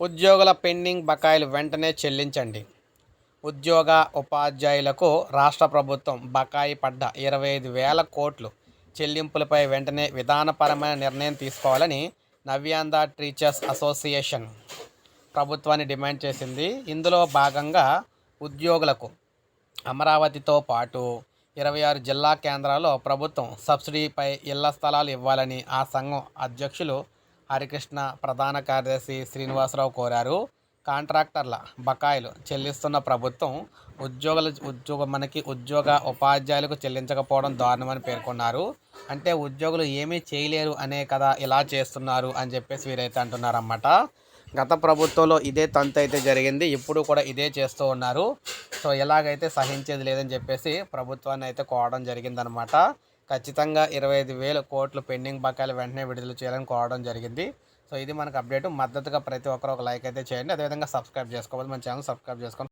ఉద్యోగుల పెండింగ్ బకాయిలు వెంటనే చెల్లించండి. ఉద్యోగ ఉపాధ్యాయులకు రాష్ట్ర ప్రభుత్వం బకాయి పడ్డ ఇరవై ఐదు వేల కోట్లు చెల్లింపులపై వెంటనే విధానపరమైన నిర్ణయం తీసుకోవాలని నవ్యాంధ్ర టీచర్స్ అసోసియేషన్ ప్రభుత్వాన్ని డిమాండ్ చేసింది. ఇందులో భాగంగా ఉద్యోగులకు అమరావతితో పాటు ఇరవై ఆరు జిల్లా కేంద్రాల్లో ప్రభుత్వం సబ్సిడీపై ఇళ్ళ స్థలాలు ఇవ్వాలని ఆ సంఘం అధ్యక్షులు హరికృష్ణ ప్రధాన కార్యదర్శి శ్రీనివాసరావు కోరారు. కాంట్రాక్టర్ల బకాయిలు చెల్లిస్తున్న ప్రభుత్వం ఉద్యోగుల ఉద్యోగ మనకి ఉద్యోగ ఉపాధ్యాయులకు చెల్లించకపోవడం దారుణమని పేర్కొన్నారు. అంటే ఉద్యోగులు ఏమీ చేయలేరు అనే కదా ఇలా చేస్తున్నారు అని చెప్పేసి వీరైతే అంటున్నారన్నమాట. గత ప్రభుత్వంలో ఇదే తంతు అయితే జరిగింది. ఇప్పుడు కూడా ఇదే చేస్తూ ఉన్నారు. సో ఎలాగైతే సహించేది లేదని చెప్పేసి ప్రభుత్వాన్ని అయితే కోవడం జరిగిందనమాట ఖచ్చితంగా ఇరవై ఐదు వేల కోట్లు పెండింగ్ బకాయిలు వెంటనే విడుదల చేయాలని కోవడం జరిగింది. సో ఇది మనకు అప్డేట్. మద్దతుగా ప్రతి ఒక్కరు ఒక లైక్ అయితే చేయండి. అదేవిధంగా సబ్స్క్రైబ్ చేసుకోవాలి. మన ఛానల్ సబ్స్క్రైబ్ చేసుకొని